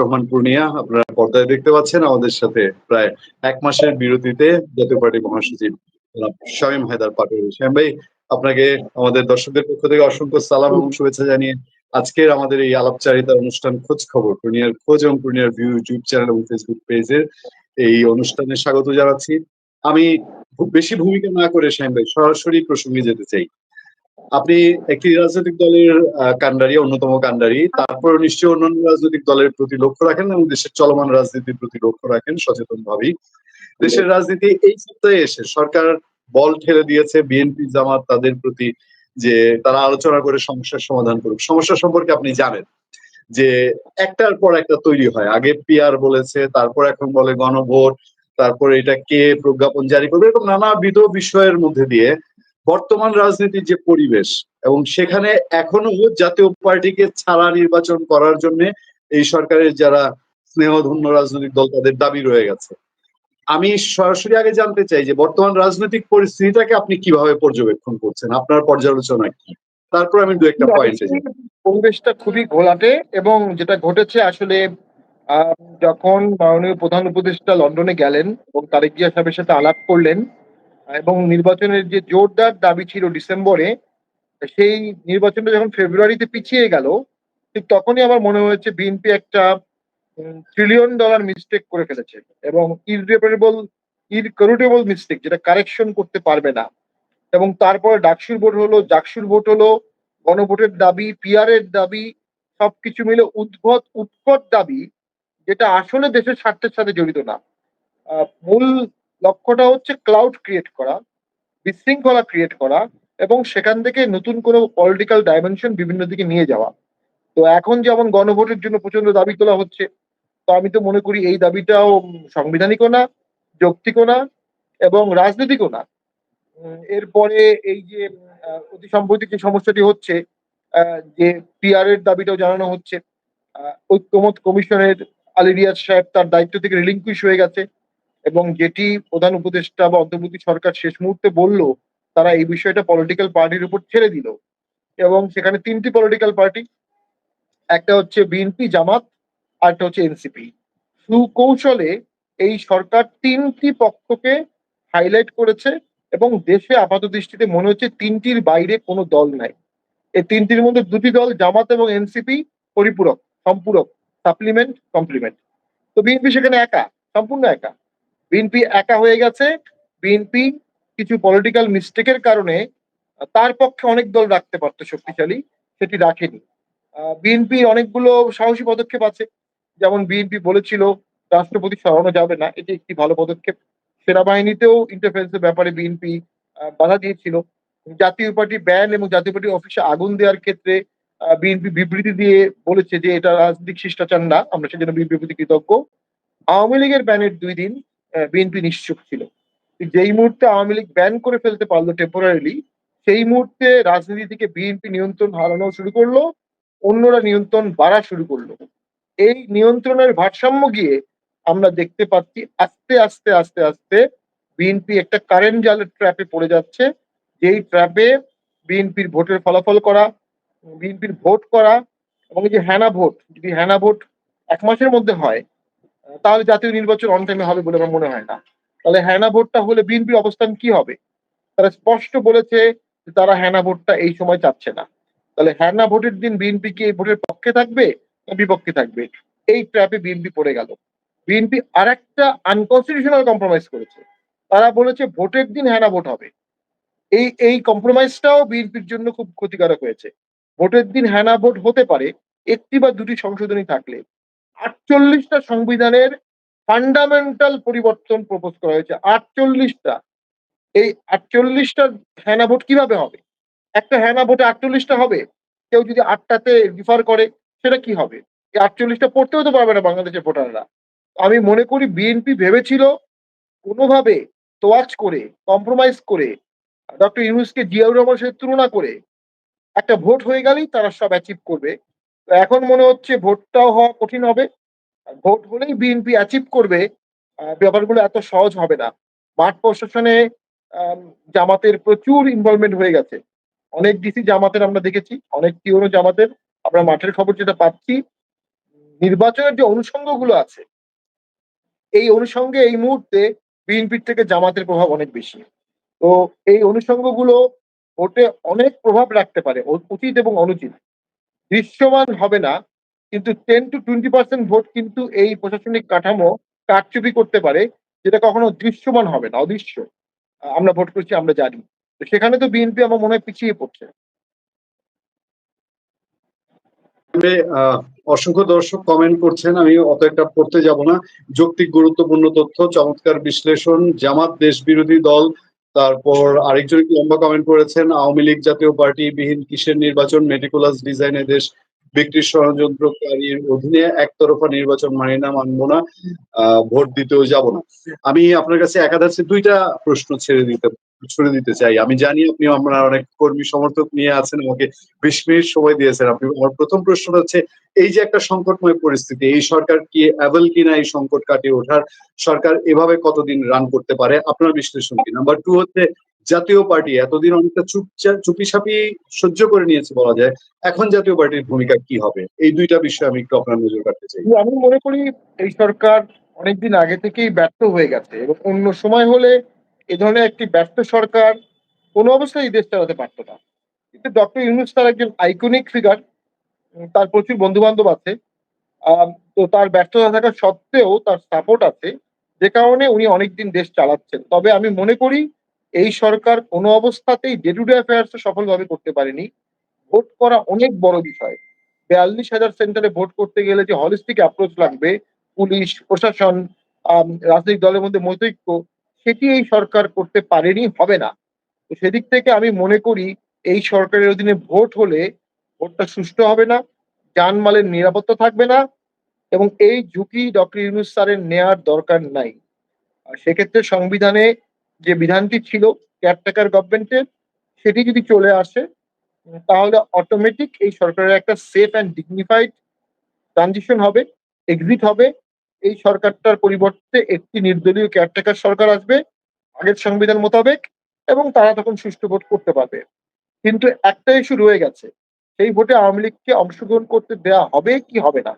রহমান পূর্ণিয়া। আপনারা পর্দায় দেখতে পাচ্ছেন আমাদের সাথে প্রায় এক মাসের বিরতিতে পার্টি মহাসচিব ভাই, আপনাকে, আমাদের দর্শকদের পক্ষ থেকে অসংখ্য সালাম এবং শুভেচ্ছা জানিয়ে আজকের আমাদের এই আলাপচারিতা অনুষ্ঠান খোঁজ খবর, পূর্ণিয়ার খোঁজ এবং পূর্ণিয়ার ভিউ ইউটিউব চ্যানেল এবং ফেসবুক পেজের এই অনুষ্ঠানে স্বাগত জানাচ্ছি। আমি খুব বেশি ভূমিকা না করে, শামীম ভাই, সরাসরি প্রসঙ্গে যেতে চাই। আপনি একটি রাজনৈতিক দলের কাণ্ডারি অন্যতম কাণ্ডারি তারপর নিশ্চয়ই অন্যান্য রাজনৈতিক দলের প্রতি লক্ষ্য রাখেন এবং দেশের চলমান রাজনীতির প্রতি লক্ষ্য রাখেন সচেতন ভাবেই দেশের রাজনীতি এই সপ্তাহে এসে সরকার বল ঠেলে দিয়েছে বিএনপি জামাত তাদের প্রতি যে তারা আলোচনা করে সমস্যার সমাধান করুক। সমস্যা সম্পর্কে আপনি জানেন যে একটার পর একটা তৈরি হয়। আগে পিআর বলেছে তারপর এখন বলে গণভোট তারপরে এটা কে প্রজ্ঞাপন জারি করবে এরকম নানাবিধ বিষয়ের মধ্যে দিয়ে বর্তমান রাজনীতির যে পরিবেশ এবং সেখানে এখনও জাতীয় পার্টিকে ছাড়া নির্বাচন করার জন্য এই সরকারের যারা স্নেহধন্য রাজনৈতিক দল তাদের দাবি রয়ে গেছে। আমি সরাসরি আগে জানতে চাই যে বর্তমান রাজনৈতিক পরিস্থিতিটাকে আপনি কীভাবে পর্যবেক্ষণ করছেন? আপনার পর্যালোচনা কি? তারপর আমি দু একটা পয়েন্টে পরিবেশটা খুবই ঘোলাটে এবং যেটা ঘটেছে আসলে আহ, যখন মাননীয় প্রধান উপদেষ্টা লন্ডনে গেলেন এবং তারেক জিয়া সাহেবের সাথে আলাপ করলেন এবং নির্বাচনের যে জোরদার দাবি ছিল ডিসেম্বরে, সেই নির্বাচনটা যখন ফেব্রুয়ারিতে পিছিয়ে গেল, ঠিক তখনই আমার মনে হয়েছে বিএনপি একটা ট্রিলিয়ন ডলার মিস্টেক করে ফেলেছে এবং ইররিপারেবল ইরকরুটেবল মিস্টেক যেটা কারেকশন করতে পারবে না। এবং তারপরে ডাকসুর ভোট হলো, জাকসুর ভোট হলো, গণভোটের দাবি পিআর এর দাবি, সবকিছু মিলে উদ্ভট, উৎকট দাবি, যেটা আসলে দেশের স্বার্থের সাথে জড়িত না। মূল লক্ষ্যটা হচ্ছে ক্লাউড ক্রিয়েট করা, বিশৃঙ্খলা ক্রিয়েট করা এবং সেখান থেকে নতুন কোনো পলিটিক্যাল ডাইমেনশন বিভিন্ন দিকে নিয়ে যাওয়া। তো এখন যেমন গণভোটের জন্য প্রচণ্ড দাবি তোলা হচ্ছে, তো আমি তো মনে করি এই দাবিটাও সাংবিধানিকও না, যৌক্তিকও না এবং রাজনৈতিকও না। এরপরে এই যে অতি সম্প্রতি যে সমস্যাটি হচ্ছে যে পিআর এর দাবিটাও জানানো হচ্ছে ঐক্যমত কমিশনের আলী রিয়াজ সাহেব তার দায়িত্ব থেকে রিলিঙ্কুইশ হয়ে গেছে। এবং যেটি প্রধান উপদেষ্টা বা অন্তর্বর্তী সরকার শেষ মুহূর্তে বলল, তারা এই বিষয়টা পলিটিক্যাল পার্টির উপর ছেড়ে দিল। এবং সেখানে তিনটি পলিটিক্যাল পার্টি একটা হচ্ছে বিএনপি জামাত আর একটা হচ্ছে এনসিপি সুকৌশলে এই সরকার তিনটি পক্ষকে হাইলাইট করেছে এবং দেশে আপাত দৃষ্টিতে মনে হচ্ছে তিনটির বাইরে কোনো দল নাই। এই তিনটির মধ্যে দুটি দল জামাত এবং এনসিপি পরিপূরক, সম্পূরক সাপ্লিমেন্ট কমপ্লিমেন্ট তো বিএনপি সেখানে একা, সম্পূর্ণ একা। বিএনপি একা হয়ে গেছে। বিএনপি কিছু পলিটিক্যাল মিস্টেকের কারণে, তার পক্ষে অনেক দল রাখতে পারতো শক্তিশালী, সেটি রাখেনি। বিএনপি অনেকগুলো সাহসী পদক্ষেপ আছে। যেমন বিএনপি বলেছিল, রাষ্ট্রপতি সরানো যাবে না, এটি একটি ভালো পদক্ষেপ। সেনাবাহিনীতেও ইন্টারফারেন্সের ব্যাপারে বিএনপি বাধা দিয়েছিল। জাতীয় পার্টি ব্যান এবং জাতীয় পার্টি অফিসে আগুন দেওয়ার ক্ষেত্রে বিএনপি বিবৃতি দিয়ে বলেছে যে, এটা রাজনৈতিক শিষ্টাচার না, আমরা সেজন্য বিবৃতি কৃতজ্ঞ। আওয়ামী লীগের ব্যানের দুই দিন বিএনপি নিশ্চুপ ছিল। যেই মুহূর্তে আওয়ামী লীগ ব্যান করে ফেলতে পারল টেম্পোরারিলি সেই মুহূর্তে রাজনীতি থেকে বিএনপি নিয়ন্ত্রণ হারানো শুরু করল, অন্যরা নিয়ন্ত্রণ বাড়া শুরু করল। এই নিয়ন্ত্রণের ভারসাম্য গিয়ে আমরা দেখতে পাচ্ছি আস্তে আস্তে আস্তে আস্তে বিএনপি একটা কারেন্ট জালের ট্র্যাপে পড়ে যাচ্ছে। যেই ট্র্যাপে বিএনপির ভোটের ফলাফল করা বিএনপির ভোট করা এবং যে হ্যানা ভোট যদি হ্যানা ভোট এক মাসের মধ্যে হয় তাহলে জাতীয় নির্বাচন অন টাইমে হবে বলে আমার মনে হয় না। তাহলে হ্যানা ভোটটা হলে বিএনপির অবস্থান কি হবে? তারা স্পষ্ট বলেছে যে তারা হ্যানা ভোটটা এই সময় চাচ্ছে না। তাহলে হ্যানা ভোটের দিন বিএনপি কি এই ভোটের পক্ষে থাকবে না বিপক্ষে থাকবে? এই ট্র্যাপে বিএনপি পড়ে গেল। বিএনপি আর একটা আনকনস্টিটিউশনাল কম্প্রোমাইজ করেছে। তারা বলেছে ভোটের দিন হ্যানা ভোট হবে। এই এই কম্প্রোমাইজটাও বিএনপির জন্য খুব ক্ষতিকারক হয়েছে। ভোটের দিন হ্যানা ভোট হতে পারে, একটি বা দুটি সংশোধনী থাকলে। আটচল্লিশটা সংবিধানের ফান্ডামেন্টাল পরিবর্তন প্রপোজ করা হয়েছে। আটচল্লিশটা। এই আটচল্লিশটা হ্যানা ভোট কীভাবে হবে? একটা হ্যানা ভোটে আটচল্লিশটা হবে? কেউ যদি আটটাতে রিফার করে, সেটা কি হবে? এই আটচল্লিশটা পড়তেও তো পারবে না বাংলাদেশের ভোটাররা। আমি মনে করি বিএনপি ভেবেছিল কোনোভাবে তোয়াজ করে কম্প্রোমাইজ করে, ডক্টর ইউনুসকে জিয়াউর রহমানের সাথে তুলনা করে একটা ভোট হয়ে গেলেই তারা সব অ্যাচিভ করবে। তো এখন মনে হচ্ছে ভোটটাও হওয়া কঠিন হবে। ভোট হলেই বিএনপি অ্যাচিভ করবে ব্যাপারগুলো এত সহজ হবে না। মাঠ প্রশাসনে জামাতের প্রচুর ইনভলভমেন্ট হয়ে গেছে। অনেক ডিসি জামাতের আমরা দেখেছি, অনেক টিওনো জামাতের। আমরা মাঠের খবর যেটা পাচ্ছি, নির্বাচনের যে অনুষঙ্গগুলো আছে, এই অনুষঙ্গে এই মুহূর্তে বিএনপির থেকে জামাতের প্রভাব অনেক বেশি। তো এই অনুষঙ্গগুলো ভোটে অনেক প্রভাব রাখতে পারে উচিত এবং অনুচিত। দৃশ্যমান হবে না, কিন্তু ten to twenty percent vote কিন্তু এই প্রশাসনিক কাঠামো কারচুপি করতে পারে, যেটা কখনো দৃশ্যমান হবে না, অদৃশ্য। আমরা ভোট করছি, আমরা জানি। তো সেখানে তো বিএনপি আমার মনে হয় পিছিয়ে পড়ছে। অসংখ্য দর্শক কমেন্ট করছেন, আমি অত একটা পড়তে যাব না। যৌক্তিক গুরুত্বপূর্ণ তথ্য, চমৎকার বিশ্লেষণ, জামাত দেশ বিরোধী দল তারপর আরেকজন একটু লম্বা কমেন্ট করেছেন, আওয়ামী লীগ জাতীয় পার্টি বিহীন কিসের নির্বাচন? মেটিকুলাস ডিজাইনে দেশ বিক্রির ষড়যন্ত্রকারীর অধীনে একতরফা নির্বাচন মানি না মানবো না ভোট দিতেও যাব না। আমি আপনার কাছে একাধারে দুইটা প্রশ্ন ছেড়ে দিতে, ছুড়ে দিতে চাই। আমি জানি আপনি আপনার অনেক কর্মী সমর্থক নিয়ে আছেন, আমাকে বিশ মিনিট সময় দিয়েছেন। আপনি, আমার প্রথম প্রশ্নটা হচ্ছে, এই যে একটা সংকটময় পরিস্থিতি, এই সরকার কি অ্যাভেল কিনা এই সংকট কাটিয়ে ওঠার? সরকার এভাবে কতদিন রান করতে পারে? আপনার বিশ্লেষণ কি? নাম্বার টু হচ্ছে জাতীয় পার্টি এতদিন অনেকটা চুপচাপ চুপি চুপিসাপি সহ্য করে নিয়েছে বলা যায়। এখন জাতীয় পার্টির ভূমিকা কি হবে? এই দুইটা বিষয়ে আমি একটু আপনার নজর কাটতে চাই। আমি মনে করি এই সরকার অনেকদিন আগে থেকেই ব্যর্থ হয়ে গেছে এবং অন্য সময় হলে এ ধরনের একটি ব্যর্থ সরকার কোনো অবস্থায় এই দেশ চালাতে পারতো না। কিন্তু ডক্টর ইউনুস তার একজন আইকনিক ফিগার তার প্রচুর বন্ধু বান্ধব আছে তো তার ব্যর্থতা থাকা সত্ত্বেও তার সাপোর্ট আছে। যে কারণে উনি অনেকদিন দেশ চালাচ্ছেন। তবে আমি মনে করি এই সরকার কোনো অবস্থাতেই ডে টু ডে অ্যাফেয়ার্স সফলভাবে করতে পারেনি। ভোট করা অনেক বড় বিষয়। বিয়াল্লিশ হাজার সেন্টারে ভোট করতে গেলে যে হলিস্টিক অ্যাপ্রোচ লাগবে, পুলিশ, প্রশাসন রাজনৈতিক দলের মধ্যে মতৈক্য, সেটি এই সরকার করতে পারেনি, হবে না। তো সেদিক থেকে আমি মনে করি এই সরকারের অধীনে ভোট হলে ভোটটা সুষ্ঠু হবে না জানমালের নিরাপত্তা থাকবে না, এবং এই ঝুঁকি ডক্টর ইউনুস স্যারের নেয়ার দরকার নাই। সেক্ষেত্রে সংবিধানে যে বিধানটি ছিল কেয়ারটেকার গভর্নমেন্টের সেটি যদি চলে আসে, তাহলে অটোমেটিক এই সরকারের একটা সেফ অ্যান্ড ডিগনিফাইড ট্রানজিশন হবে এক্সিট হবে। এই সরকারটার পরিবর্তে একটি নির্দলীয় কেয়ারটেকার সরকার আসবে, আগের সংবিধান মোতাবেক, এবং তারা তখন সুষ্ঠু ভোট করতে পারবে। কিন্তু একটা ইস্যু রয়ে গেছে, সেই ভোটে আওয়ামী লীগকে অংশগ্রহণ করতে দেওয়া হবে কি হবে না?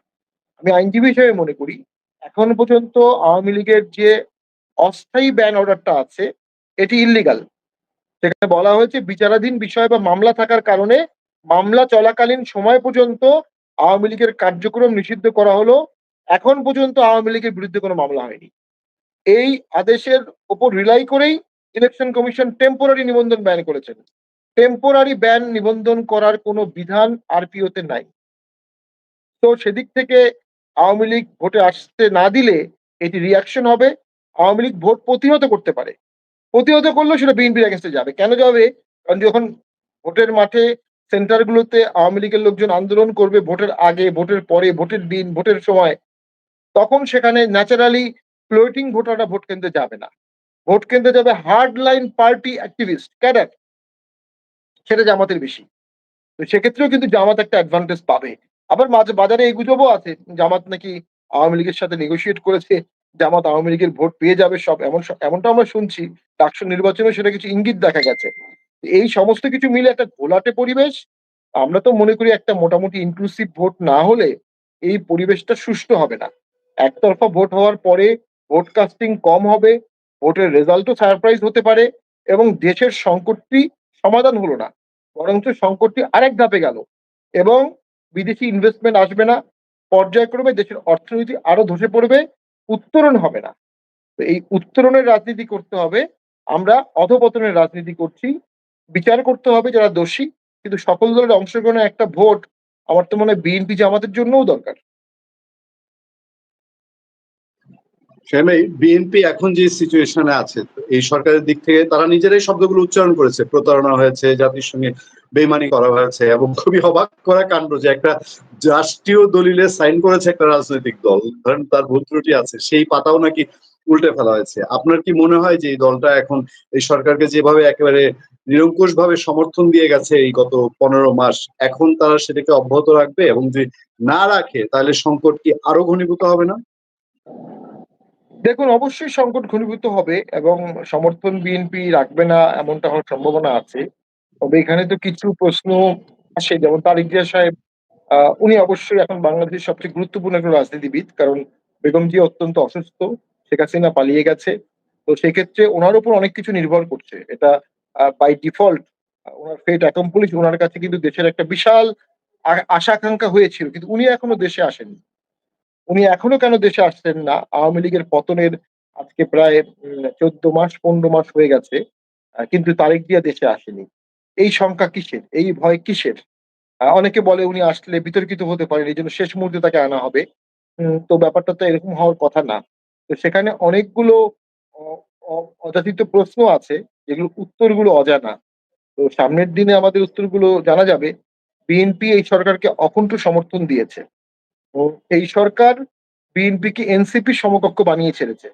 আমি আইনজীবী হিসেবে মনে করি, এখন পর্যন্ত আওয়ামী লীগের যে অস্থায়ী ব্যান অর্ডারটা আছে, এটি ইল্লিগাল সেখানে বলা হয়েছে, বিচারাধীন বিষয় বা মামলা থাকার কারণে মামলা চলাকালীন সময় পর্যন্ত আওয়ামী লীগের কার্যক্রম নিষিদ্ধ করা হলো। এখন পর্যন্ত আওয়ামী লীগের বিরুদ্ধে কোনো মামলা হয়নি। এই আদেশের ওপর রিলাই করেই ইলেকশন কমিশন টেম্পোরারি নিবন্ধন ব্যান করেছেন। টেম্পোরারি ব্যান নিবন্ধন করার কোনো বিধান আরপিওতে নাই। তো সেদিক থেকে আওয়ামী লীগ ভোটে আসতে না দিলে এটি রিয়াকশন হবে। আওয়ামী লীগ ভোট প্রতিহত করতে পারে। প্রতিহত করলেও সেটা বিএনপির এগেনস্টে যাবে। কেন যাবে? কারণ যখন ভোটের মাঠে সেন্টারগুলোতে আওয়ামী লীগের লোকজন আন্দোলন করবে ভোটের আগে, ভোটের পরে, ভোটের দিন, ভোটের সময়, তখন সেখানে ন্যাচারালি ফ্লোটিং ভোটাররা ভোট কেন্দ্রে যাবে না। ভোট কেন্দ্রে যাবে hard line party activist cadre সেটা জামাতের বেশি। তো সেক্ষেত্রেও কিন্তু জামাত একটা অ্যাডভান্টেজ পাবে। আবার মাঝে বাজারে এই গুজবও আছে। জামাত নাকি আওয়ামী লীগের সাথে নেগোসিয়েট করেছে। জামাত আওয়ামী লীগের ভোট পেয়ে যাবে সব, এমন এমনটা আমরা শুনছি। ডাকসু নির্বাচনে সেটা কিছু ইঙ্গিত দেখা গেছে। এই সমস্ত কিছু মিলে একটা ঘোলাটে পরিবেশ। আমরা তো মনে করি একটা মোটামুটি ইনক্লুসিভ ভোট না হলে এই পরিবেশটা সুষ্ঠু হবে না। একতরফা ভোট হওয়ার পরে ভোট কাস্টিং কম হবে, ভোটের রেজাল্টও সারপ্রাইজ হতে পারে এবং দেশের সংকটটি সমাধান হলো না। বরঞ্চ সংকটটি আরেক ধাপে গেল এবং বিদেশি ইনভেস্টমেন্ট আসবে না। পর্যায়ক্রমে দেশের অর্থনীতি আরও ধসে পড়বে। উত্তরণ হবে না। তো এই উত্তরণের রাজনীতি করতে হবে। আমরা অধপতনের রাজনীতি করছি। বিচার করতে হবে যারা দোষী। কিন্তু সকল দলের অংশগ্রহণে একটা ভোট আমার তো মনে হয় বিএনপি জামাতের জন্যও দরকার। সেমাই বিএনপি এখন যে সিচুয়েশনে আছে এই সরকারের দিক থেকে তারা নিজেরাই শব্দগুলো উচ্চারণ করেছে। প্রতারণা হয়েছে, জাতির সঙ্গে বেমানি করা হয়েছে এবং খুবই অবাক করা কাণ্ড যে একটা রাষ্ট্রীয় দলিলে সাইন করেছে একটা রাজনৈতিক দল। ধরেন তার ভুল ত্রুটি আছে, সেই পাতাও নাকি উল্টে ফেলা হয়েছে। আপনার কি মনে হয় যে এই দলটা এখন এই সরকারকে যেভাবে একেবারে নিরঙ্কুশ ভাবে সমর্থন দিয়ে গেছে এই গত পনেরো মাস, এখন তারা সেটাকে অব্যাহত রাখবে? এবং যদি না রাখে, তাহলে সংকট কি আরও ঘনীভূত হবে না? দেখুন, অবশ্যই সংকট ঘনীভূত হবে এবং সমর্থন বিএনপি রাখবে না এমনটা হওয়ার সম্ভাবনা আছে। তবে এখানে তো কিছু প্রশ্ন আসে, যেমন তারিক জিয়া সাহেব উনি অবশ্যই এখন বাংলাদেশের সবচেয়ে গুরুত্বপূর্ণ একজন রাজনীতিবিদ, কারণ বেগম জিয়া অত্যন্ত অসুস্থ, শেখ হাসিনা পালিয়ে গেছে। তো সেক্ষেত্রে ওনার উপর অনেক কিছু নির্ভর করছে। এটা বাই ডিফল্ট ওনার ফেট অ্যাকম্পলিশ ওনার কাছে কিন্তু দেশের একটা বিশাল আশা আকাঙ্ক্ষা হয়েছিল, কিন্তু উনি এখনও দেশে আসেননি। উনি এখনও কেন দেশে আসছেন না? আওয়ামী লীগের পতনের আজকে প্রায় চোদ্দ মাস, পনেরো মাস হয়ে গেছে কিন্তু তারেক জিয়া দেশে আসেনি। এই শঙ্কা কিসের? এই ভয় কিসের? অনেকে বলে উনি আসলে বিতর্কিত হতে পারেন, এই জন্য শেষ মুহূর্তে তাকে আনা হবে। তো ব্যাপারটা তো এরকম হওয়ার কথা না। তো সেখানে অনেকগুলো অযাচিত প্রশ্ন আছে, যেগুলো উত্তরগুলো অজানা। তো সামনের দিনে আমাদের উত্তরগুলো জানা যাবে। বিএনপি এই সরকারকে অকুণ্ঠ সমর্থন দিয়েছে। ও এই সরকার বিএনপিকে এনসিপি সমকক্ষ বানিয়ে ছেড়েছে।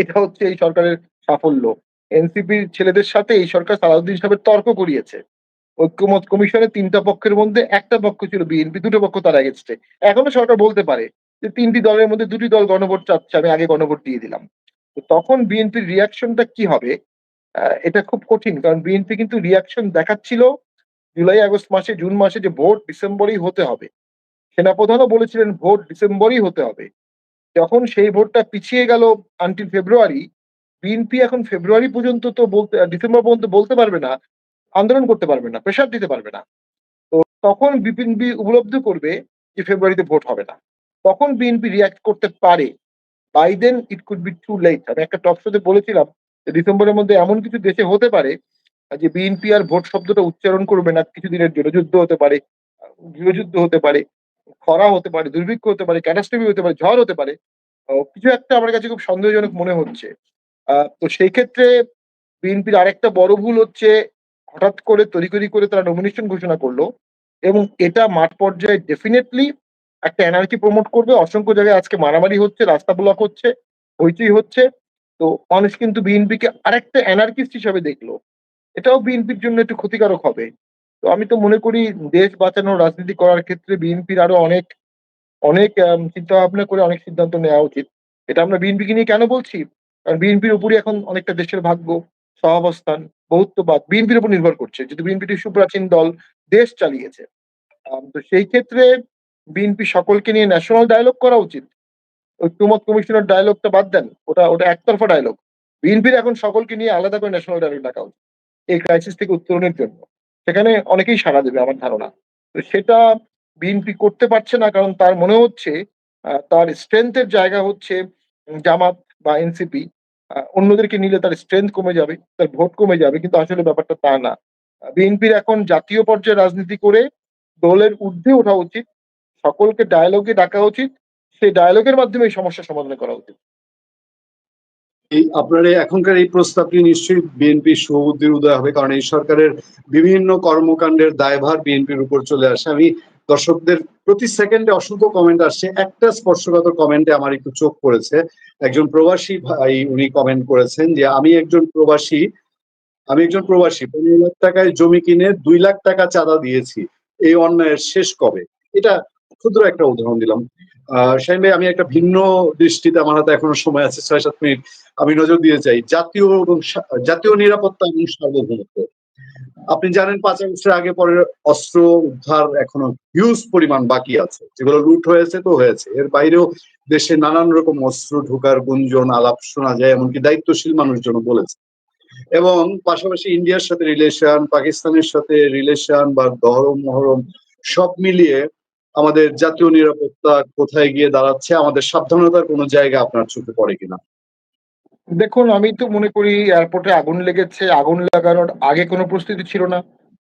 এটা হচ্ছে এই সরকারের সাফল্য। এনসিপির ছেলেদের সাথে এই সরকার সালাউদ্দিন সাহেবের তর্ক করিয়েছে। ঐক্যমত কমিশনের তিনটা পক্ষের মধ্যে একটা পক্ষ ছিল বিএনপি, দুটো পক্ষ তার এগেনস্টে এখনও সরকার বলতে পারে যে তিনটি দলের মধ্যে দুটি দল গণভোট চাচ্ছে, আমি আগে গণভোট দিয়ে দিলাম। তো তখন বিএনপির রিয়াকশনটা কি হবে? এটা খুব কঠিন, কারণ বিএনপি কিন্তু রিয়াকশন দেখাচ্ছিল জুলাই আগস্ট মাসে, জুন মাসে যে ভোট, ডিসেম্বরেই হতে হবে। সেনাপ্রধানও বলেছিলেন, ভোট ডিসেম্বরই হতে হবে। যখন সেই ভোটটা পিছিয়ে গেল আনটিল ফেব্রুয়ারি বিএনপি এখন ফেব্রুয়ারি পর্যন্ত তো বলতে ডিসেম্বর পর্যন্ত বলতে পারবে না, আন্দোলন করতে পারবে না প্রেশার দিতে পারবে না। তো তখন বিপিনপি উপলব্ধি করবে যে ফেব্রুয়ারিতে ভোট হবে না। তখন বিএনপি রিয়াক্ট করতে পারে। By then it could be too late আমি একটা টক শোতে বলেছিলাম যে ডিসেম্বরের মধ্যে এমন কিছু দেশে হতে পারে যে বিএনপি আর ভোট শব্দটা উচ্চারণ করবে না, কিছুদিনের জন্য যুদ্ধ হতে পারে গৃহযুদ্ধ হতে পারে। খরা হতে পারে, দুর্ভিক্ষ হতে পারে ক্যাটাস্ট্রফি হতে পারে, ঝড় হতে পারে কিছু একটা আমার কাছে খুব সন্দেহজনক মনে হচ্ছে। তো সেই ক্ষেত্রে বিএনপির আরেকটা বড় ভুল হচ্ছে হঠাৎ করে তড়িঘড়ি করে তারা নমিনেশন ঘোষণা করল এবং এটা মাঠ পর্যায়ে ডেফিনেটলি একটা এনার্জি প্রমোট করবে। অসংখ্য জায়গায় আজকে মারামারি হচ্ছে, রাস্তা ব্লক হচ্ছে, হইচই হচ্ছে। তো মানুষ কিন্তু বিএনপিকে আরেকটা অ্যানার্কিস্ট হিসাবে দেখল। এটাও বিএনপির জন্য একটু ক্ষতিকারক হবে। তো আমি তো মনে করি দেশ বাঁচানোর রাজনীতি করার ক্ষেত্রে বিএনপির আরও অনেক অনেক চিন্তা ভাবনা করে অনেক সিদ্ধান্ত নেওয়া উচিত। এটা আমরা বিএনপিকে নিয়ে কেন বলছি? কারণ বিএনপির উপরই এখন অনেকটা দেশের ভাগ্য সহাবস্থান বহুত্ববাদ বিএনপির উপর নির্ভর করছে। যদি বিএনপিটি সুপ্রাচীন দল, দেশ চালিয়েছে। তো সেই ক্ষেত্রে বিএনপি সকলকে নিয়ে ন্যাশনাল ডায়লগ করা উচিত। ঐক্যমত কমিশনের ডায়লগটা বাদ দেন। ওটা ওটা একতরফা ডায়লগ বিএনপির এখন সকলকে নিয়ে আলাদা করে ন্যাশনাল ডায়লগ ডাকা উচিত। এই ক্রাইসিস থেকে উত্তরণের জন্য। সেখানে অনেকেই সাড়া দেবে আমার ধারণা। তো সেটা বিএনপি করতে পারছে না কারণ তার মনে হচ্ছে তার স্ট্রেংথের জায়গা হচ্ছে জামাত বা এনসিপি। অন্যদেরকে নিলে তার স্ট্রেংথ কমে যাবে, তার ভোট কমে যাবে, কিন্তু আসলে ব্যাপারটা তা না। বিএনপির এখন জাতীয় পর্যায়ে রাজনীতি করে দলের ঊর্ধ্বে ওঠা উচিত, সকলকে ডায়ালগে ডাকা উচিত, সেই ডায়ালগের মাধ্যমে এই সমস্যার সমাধান করা উচিত। এই আপনার এখনকার এই প্রস্তাবটি নিশ্চয়ই বিএনপি সুবুদ্ধির উদয় হবে, কারণ এই সরকারের বিভিন্ন কর্মকাণ্ডের দায়ভার বিএনপির উপর চলে আসে। আমি দর্শকদের প্রতি সেকেন্ডে অসংখ্য কমেন্ট আসছে। একটা স্পর্শকাতর কমেন্টে আমার একটু চোখ পড়েছে। একজন প্রবাসী ভাই, উনি কমেন্ট করেছেন যে, আমি একজন প্রবাসী, আমি একজন প্রবাসী, পনেরো লাখ টাকায় জমি কিনে দুই লাখ টাকা চাঁদা দিয়েছি, এই অন্যায়ের শেষ কবে? এটা ক্ষুদ্র একটা উদাহরণ দিলাম। শাহিন ভাই, আমি একটা ভিন্ন দৃষ্টিতে আমার হাতে এখনও সময় আছে, ছয় সাত মিনিট আমি নজর দিয়ে চাই। জাতীয় এবং জাতীয় নিরাপত্তা এবং সার্বভৌমত্ব। আপনি জানেন পাঁচ বছর আগে পরে অস্ত্র উদ্ধার এখনও হিউজ পরিমাণ বাকি আছে। যেগুলো লুট হয়েছে তো হয়েছে। এর বাইরেও দেশে নানান রকম অস্ত্র ঢোকার গুঞ্জন, আলাপ শোনা যায়, এমনকি দায়িত্বশীল মানুষজন বলেছে। এবং পাশাপাশি ইন্ডিয়ার সাথে রিলেশন পাকিস্তানের সাথে রিলেশন বা দহরম মহরম সব মিলিয়ে আমাদের জাতীয় নিরাপত্তা কোথায় গিয়ে দাঁড়াচ্ছে, আমাদের সাবধানতার কোনো জায়গা আপনার চোখে পড়ে কিনা? দেখুন, আমি তো মনে করি এয়ারপোর্টে আগুন লেগেছে, আগুন লাগানোর আগে কোনো প্রস্তুতি ছিল না।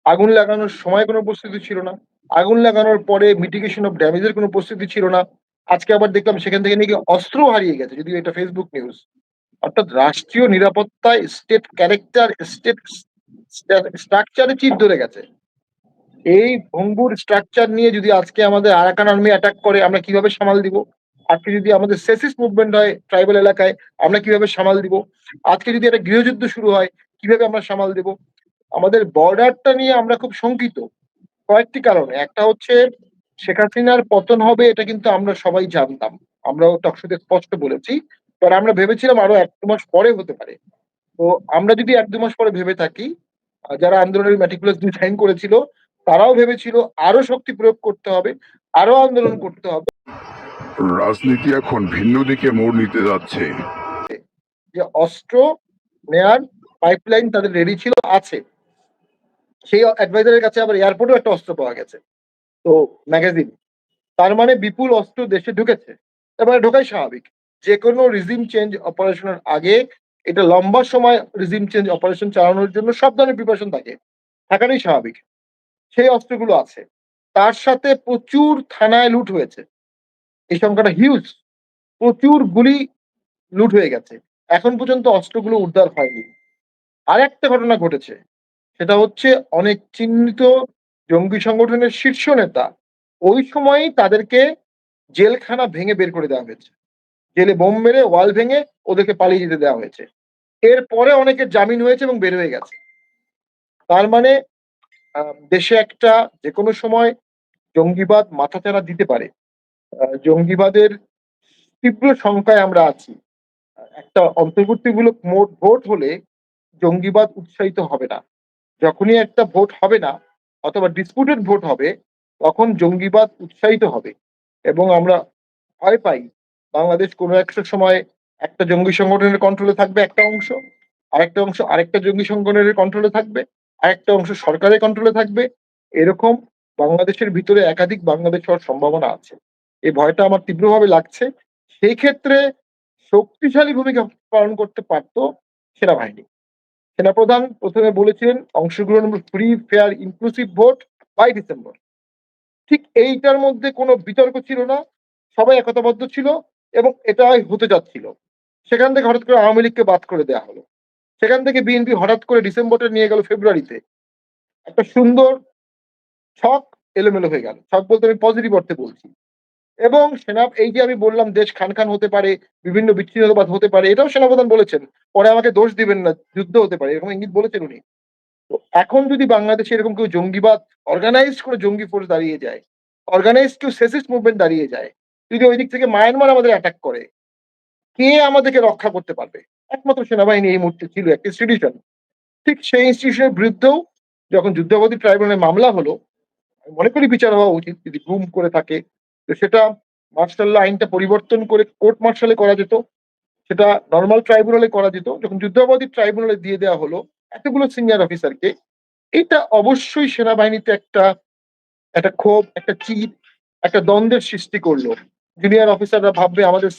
আগুন লাগানোর সময় কোনো প্রস্তুতি ছিল না। আগুন লাগানোর পরে মিটিগেশন অফ ড্যামেজের কোনো প্রস্তুতি ছিল না। আজকে আবার দেখলাম সেখান থেকে নাকি অস্ত্র হারিয়ে গেছে, যদিও এটা ফেসবুক নিউজ অর্থাৎ রাষ্ট্রীয় নিরাপত্তায় স্টেট ক্যারেক্টার স্টেট স্ট্রাকচারে চিট ধরে গেছে। এই ভঙ্গুর স্ট্রাকচার নিয়ে যদি আজকে আমাদের আরাকান আর্মি অ্যাটাক করে, আমরা কীভাবে সামাল দিব? আজকে যদি আমাদের সেসিস মুভমেন্ট হয় ট্রাইবাল এলাকায়, আমরা কীভাবে সামাল দিব? আজকে যদি একটা গৃহযুদ্ধ শুরু হয়, কীভাবে আমরা সামাল দিব? আমাদের বর্ডারটা নিয়ে আমরা খুব শঙ্কিত। কয়েকটি কারণে। একটা হচ্ছে, শেখ হাসিনার পতন হবে, এটা কিন্তু আমরা সবাই জানতাম। আমরাও টকশোতে স্পষ্ট বলেছি। কারণ আমরা ভেবেছিলাম আরও এক দু মাস পরে হতে পারে। তো আমরা যদি এক দু মাস পরে ভেবে থাকি যারা আন্দোলনের ম্যাটিকুলাস ডিজাইন করেছিল তারাও ভেবেছিল আরও শক্তি প্রয়োগ করতে হবে আরও আন্দোলন করতে হবে। রাজনীতি এখন ভিন্ন দিকে মোড় নিতে যাচ্ছে। যে অস্ত্র নেয়ার পাইপলাইন তাদের রেডি ছিল আছে। সেই অ্যাডভাইজারের কাছে আবার এয়ারপোর্টেও একটা অস্ত্র পাওয়া গেছে। তো ম্যাগাজিন তার মানে বিপুল অস্ত্র দেশে ঢুকেছে। এবারে ঢোকাই স্বাভাবিক। যে কোনো রিজিম চেঞ্জ অপারেশনের আগে এটা লম্বা সময় রিজিম চেঞ্জ অপারেশন চালানোর জন্য সব ধরনের প্রিপারেশন থাকে। থাকাটাই স্বাভাবিক। সেই অস্ত্রগুলো আছে। তার সাথে প্রচুর থানায় লুট হয়েছে। এই সংখ্যাটা হিউজ প্রচুর গুলি লুট হয়ে গেছে। এখন পর্যন্ত অস্ত্রগুলো উদ্ধার হয়নি। আর একটা ঘটনা ঘটেছে। সেটা হচ্ছে অনেক চিহ্নিত জঙ্গি সংগঠনের শীর্ষ নেতা ওই সময়ই তাদেরকে জেলখানা ভেঙে বের করে দেওয়া হয়েছে। জেলে বোম মেরে, ওয়াল ভেঙে ওদেরকে পালিয়ে যেতে দেওয়া হয়েছে। এরপরে অনেকের জামিন হয়েছে এবং বের হয়ে গেছে। তার মানে দেশে একটা যে কোনো সময় জঙ্গিবাদ মাথাচাড়া দিতে পারে। জঙ্গিবাদের তীব্র সংখ্যায় আমরা আছি। একটা অন্তর্বর্তীমূলক মোট ভোট হলে জঙ্গিবাদ উৎসাহিত হবে না। যখনই একটা ভোট হবে না, অথবা ডিসপুটেড ভোট হবে, তখন জঙ্গিবাদ উৎসাহিত হবে। এবং আমরা ভয় পাই, বাংলাদেশ কোনো একটা সময় একটা জঙ্গি সংগঠনের কন্ট্রোলে থাকবে একটা অংশ, আরেকটা অংশ আরেকটা জঙ্গি সংগঠনের কন্ট্রোলে থাকবে। আরেকটা অংশ সরকারের কন্ট্রোলে থাকবে। এরকম বাংলাদেশের ভিতরে একাধিক বাংলাদেশ হওয়ার সম্ভাবনা আছে। এই ভয়টা আমার তীব্রভাবে লাগছে। সেই ক্ষেত্রে শক্তিশালী ভূমিকা পালন করতে পারতো সেনাবাহিনী। সেনাপ্রধান প্রথমে বলেছিলেন, অংশগ্রহণ free fair inclusive vote by December ঠিক এইটার মধ্যে কোনো বিতর্ক ছিল না। সবাই একতাবদ্ধ ছিল এবং এটাই হতে যাচ্ছিল। সেখান থেকে হঠাৎ করে আওয়ামী লীগকে বাদ করে দেওয়া হলো। সেখান থেকে বিএনপি হঠাৎ করে ডিসেম্বরটা নিয়ে গেল ফেব্রুয়ারিতে। একটা সুন্দর ছক এলোমেলো হয়ে গেল। ছক বলতে আমি পজিটিভ অর্থে বলছি। এবং সেনা এই যে আমি বললাম দেশ খান খান হতে পারে, বিভিন্ন বিচ্ছিন্নতাবাদ হতে পারে, এটাও সেনাপ্রধান বলেছেন। পরে আমাকে দোষ দিবেন না, যুদ্ধ হতে পারে, এরকম ইঙ্গিত বলেছেন উনি। তো এখন যদি বাংলাদেশে এরকম কেউ জঙ্গিবাদ অর্গানাইজড করে জঙ্গি ফোর্স দাঁড়িয়ে যায় অর্গানাইজড কেউ সেসিস্ট মুভমেন্ট দাঁড়িয়ে যায়, যদি ওই দিক থেকে মায়ানমার আমাদের অ্যাটাক করে, কে আমাদেরকে রক্ষা করতে পারবে? একমাত্র সেনাবাহিনী এই মুহূর্তে ছিল একটি ইনস্টিটিউশন ঠিক সেই ইনস্টিটিউশনের বিরুদ্ধেও যখন যুদ্ধাপরাধী ট্রাইব্যুনালে মামলা হলো মনে করি বিচার হওয়া উচিত যদি গুম করে থাকে তো সেটা মার্শাল আইনটা পরিবর্তন করে কোর্ট মার্শালে করা যেত সেটা নর্মাল ট্রাইব্যুনালে করা যেত। যখন যুদ্ধাপরাধী ট্রাইব্যুনালে দিয়ে দেওয়া হলো এতগুলো সিনিয়র অফিসারকে এটা অবশ্যই সেনাবাহিনীতে একটা একটা ক্ষোভ একটা চিট একটা দ্বন্দ্বের সৃষ্টি করল। জুনিয়র অফিসাররা ভাববে আমাদের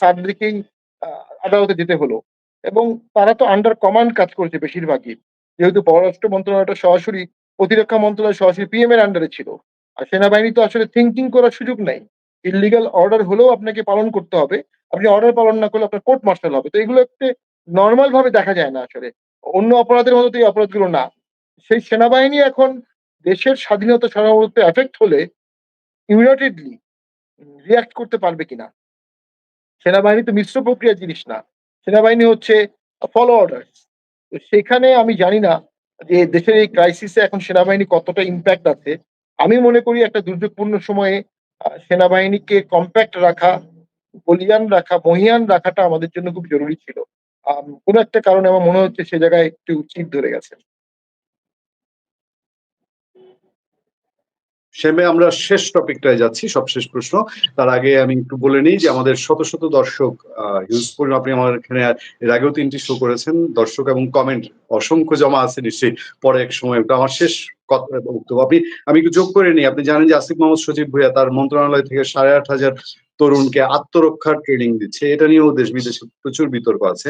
আহ, আদালতে যেতে হলো। এবং তারা তো আন্ডার কমান্ড কাজ করেছে বেশিরভাগই। যেহেতু পররাষ্ট্র মন্ত্রণালয়টা সরাসরি প্রতিরক্ষা মন্ত্রণালয় সরাসরি পিএম এর আন্ডারে ছিল। আর সেনাবাহিনী তো আসলে থিঙ্কিং করার সুযোগ নাই। ইলিগাল অর্ডার হলেও আপনাকে পালন করতে হবে। আপনি অর্ডার পালন না করলে আপনার কোর্ট মার্শাল হবে। তো এগুলো একটু নর্মাল ভাবে দেখা যায় না আসলে। অন্য অপরাধের মতো এই অপরাধগুলো না। সেই সেনাবাহিনী এখন দেশের স্বাধীনতা সাধারণত এফেক্ট হলে ইউনাইটেডলি রিয়াক্ট করতে পারবে কিনা? সেনাবাহিনী তো মিশ্র প্রক্রিয়া জিনিস না। সেনাবাহিনী হচ্ছে ফলো অর্ডার তো সেখানে আমি জানি না যে দেশের এই ক্রাইসিসে এখন সেনাবাহিনী কতটা ইম্প্যাক্ট আছে। আমি মনে করি একটা দুর্যোগপূর্ণ সময়ে সেনাবাহিনীকে কম্প্যাক্ট রাখা, বলিয়ান রাখা, মহিয়ান রাখাটা আমাদের জন্য খুব জরুরি ছিল। কোনো একটা কারণে আমার মনে হচ্ছে সে জায়গায় একটু চিপ ধরে গেছে। সেবে আমরা শেষ টপিকটায় যাচ্ছি সব শেষ প্রশ্ন। তার আগে আমি একটু বলে নিই যে আমাদের শত শত দর্শক ইউজফুল আপনি আমার এখানে, এর আগেও তিনটি শো করেছেন। দর্শক এবং কমেন্ট অসংখ্য জমা আছে নিশ্চয়ই। পরে এক সময় ওটা আমার শেষ কথা বক্তব্য আপনি, আমি একটু যোগ করে নিই। আপনি জানেন যে আসিফ মোহাম্মদ সজীব ভুইয়া তার মন্ত্রণালয় থেকে সাড়ে আট হাজার তরুণকে আত্মরক্ষার ট্রেনিং দিচ্ছে। এটা নিয়েও দেশ বিদেশে প্রচুর বিতর্ক আছে।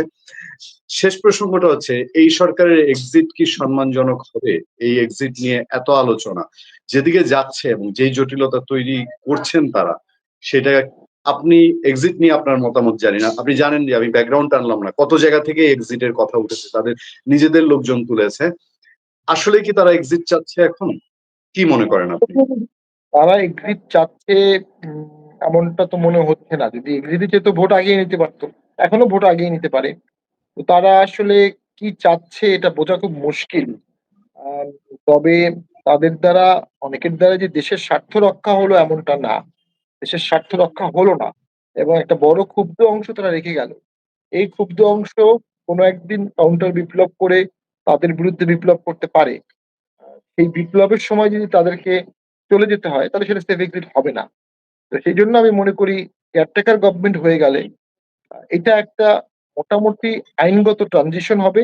শেষ প্রসঙ্গটা হচ্ছে, এই সরকারের এক্সিট কি সম্মানজনক হবে? এই এক্সিট নিয়ে এত আলোচনা। যেদিকে যাচ্ছে এবং যেই জটিলতা তৈরি করছেন তারা, সেটা আপনি এক্সিট নিয়ে আপনার মতামত জানি না। আপনি জানেন যে আমি ব্যাকগ্রাউন্ড টানলাম না। কত জায়গা থেকে এক্সিটের কথা উঠেছে? তাদের নিজেদের লোকজন তুলেছে। আসলে কি তারা এক্সিট চাচ্ছে এখন? কি মনে করেন আপনি? তারা এক্সিট চাচ্ছে এমনটা তো মনে হচ্ছে না। যদি এক্সিট চেয়ে তো ভোট আগিয়ে নিতে পারতো, এখনও ভোট আগিয়ে নিতে পারে। তো তারা আসলে কি চাচ্ছে এটা বোঝা খুব মুশকিল। তবে তাদের দ্বারা, অনেকের দ্বারা যে দেশের স্বার্থ রক্ষা হলো এমনটা না। দেশের স্বার্থ রক্ষা হলো না। এবং একটা বড় ক্ষুব্ধ অংশ তারা রেখে গেল। এই ক্ষুব্ধ অংশ কোনো একদিন কাউন্টার বিপ্লব করে তাদের বিরুদ্ধে বিপ্লব করতে পারে। সেই বিপ্লবের সময় যদি তাদেরকে চলে যেতে হয়, তাহলে সেটা সেফ এক্সিট হবে না। তো সেই জন্য আমি মনে করি কেয়ারটেকার গভর্নমেন্ট হয়ে গেলে এটা একটা মোটামুটি আইনগত ট্রানজিশন হবে।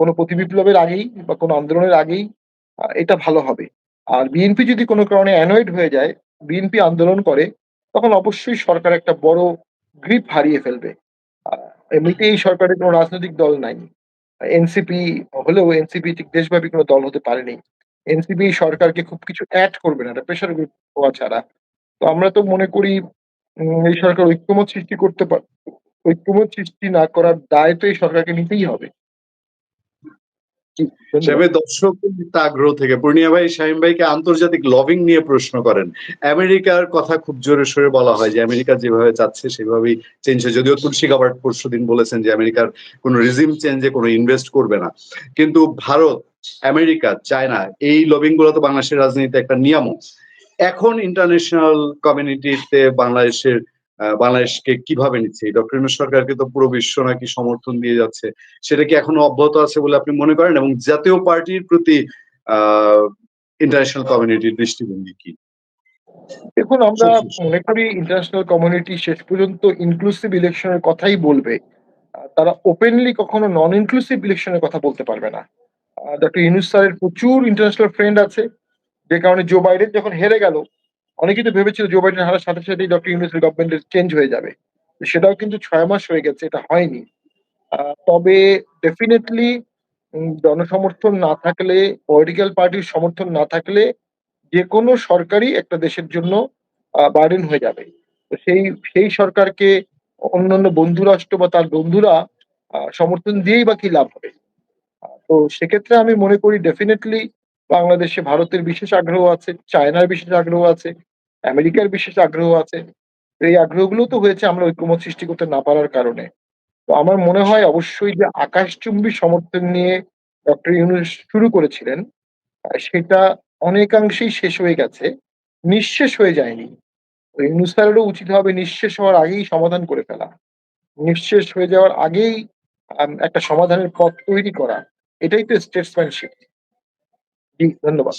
কোনো প্রতি বিপ্লবের আগেই বা কোনো আন্দোলনের আগেই এটা ভালো হবে। আর বিএনপি যদি কোনো কারণে অ্যানয়েড হয়ে যায় বিএনপি আন্দোলন করে তখন অবশ্যই সরকার একটা বড় গ্রিপ হারিয়ে ফেলবে। আহ, এমনিতেই এই সরকারের কোনো রাজনৈতিক দল নাই। এনসিপি হলেও এনসিপি ঠিক দেশব্যাপী কোনো দল হতে পারেনি। এনসিপি সরকারকে খুব কিছু অ্যাড করবে না এটা প্রেশার গ্রুপ হওয়া ছাড়া। আমরা তো মনে করি এই সরকার ঐক্যমত সৃষ্টি করতে পার ঐক্যমত সৃষ্টি না করার দায় তো এই সরকারকে নিতেই হবে। জি, দর্শক আগ্রহ থেকে। পূর্ণিয়া ভাই শাহিম ভাইকে আন্তর্জাতিক লবিং নিয়ে প্রশ্ন করেন। আমেরিকার কথা খুব জোরে সোরে বলা হয় যে আমেরিকা যেভাবে চাচ্ছে সেভাবেই চেঞ্জ হয়। যদিও তুলসী গাবার্ড পরশু দিন বলেছেন যে আমেরিকার কোনো রিজিম চেঞ্জে কোনো ইনভেস্ট করবে না। কিন্তু ভারত আমেরিকা চায়না এই লবিংগুলো তো বাংলাদেশের রাজনীতিতে একটা নিয়ামক। এখন ইন্টারন্যাশনাল কমিউনিটিতে বাংলাদেশের বাংলাদেশকে কীভাবে নিচ্ছে? ডক্টর ইউনূস সরকারকে তো পুরো বিশ্ব নাকি সমর্থন দিয়ে যাচ্ছে। সেটা কি এখনও অব্যাহত আছে বলে আপনি মনে করেন? এবং জাতীয় পার্টির প্রতি ইন্টারন্যাশনাল কমিউনিটির দৃষ্টিভঙ্গি কি? দেখুন আমরা। মনে করি ইন্টারন্যাশনাল কমিউনিটি শেষ পর্যন্ত ইনক্লুসিভ ইলেকশনের কথাই বলবে। তারা ওপেনলি কখনো নন ইনক্লুসিভ ইলেকশনের কথা বলতে পারবে না। ডক্টর ইউনুস স্যারের প্রচুর ইন্টারন্যাশনাল ফ্রেন্ড আছে। যে কারণে জো বাইডেন যখন হেরে গেল, অনেকেই তো ভেবেছিল জো বাইডেন হারার সাথে সাথেই ডক্টর ইউনুসের গভর্নমেন্টের চেঞ্জ হয়ে যাবে। সেটাও কিন্তু ছয় মাস হয়ে গেছে, এটা হয়নি। তবে ডেফিনেটলি জনসমর্থন না থাকলে পলিটিক্যাল পার্টির সমর্থন না থাকলে যে কোনো সরকারই একটা দেশের জন্য বার্ডেন হয়ে যাবে। তো সেই সেই সরকারকে অন্যান্য বন্ধু রাষ্ট্র বা তার বন্ধুরা সমর্থন দিয়েই বা কি লাভ হবে? তো সেক্ষেত্রে আমি মনে করি ডেফিনেটলি বাংলাদেশে ভারতের বিশেষ আগ্রহ আছে, চায়নার বিশেষ আগ্রহ আছে, আমেরিকার বিশেষ আগ্রহ আছে। এই আগ্রহগুলো তো হয়েছে আমরা ঐক্যমত সৃষ্টি করতে না পারার কারণে। তো আমার মনে হয় অবশ্যই যে আকাশচুম্বী সমর্থন নিয়ে ডক্টর ইউনুস শুরু করেছিলেন সেটা অনেকাংশেই শেষ হয়ে গেছে, নিঃশেষ হয়ে যায়নি। ইউনুস স্যারেরও উচিত হবে নিঃশেষ হওয়ার আগেই সমাধান করে ফেলা। নিঃশেষ হয়ে যাওয়ার আগেই একটা সমাধানের পথ তৈরি করা। এটাই তো স্টেটসম্যানশিপ জি ধন্যবাদ।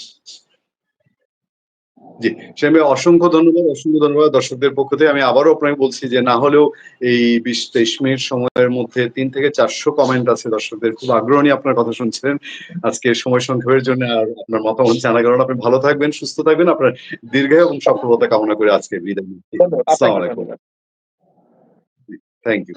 জি সেমি অসংখ্য ধন্যবাদ অসংখ্য ধন্যবাদ দর্শকদের পক্ষ থেকে। আমি আবারও আপনাকে বলছি যে না হলেও এই বিশ তেইশ মিনিট সময়ের মধ্যে তিন থেকে চারশো কমেন্ট আছে দর্শকদের। খুব আগ্রহ নিয়ে আপনার কথা শুনছিলেন আজকে সময় সংক্ষেপের জন্য আর আপনার মতামত জানা কারণ আপনি ভালো থাকবেন সুস্থ থাকবেন। আপনার দীর্ঘায়ু এবং সফলতা কামনা করে আজকে বিদায় নিচ্ছি। ধন্যবাদ। আসসালামু আপনাকে আলাইকুম থ্যাংক ইউ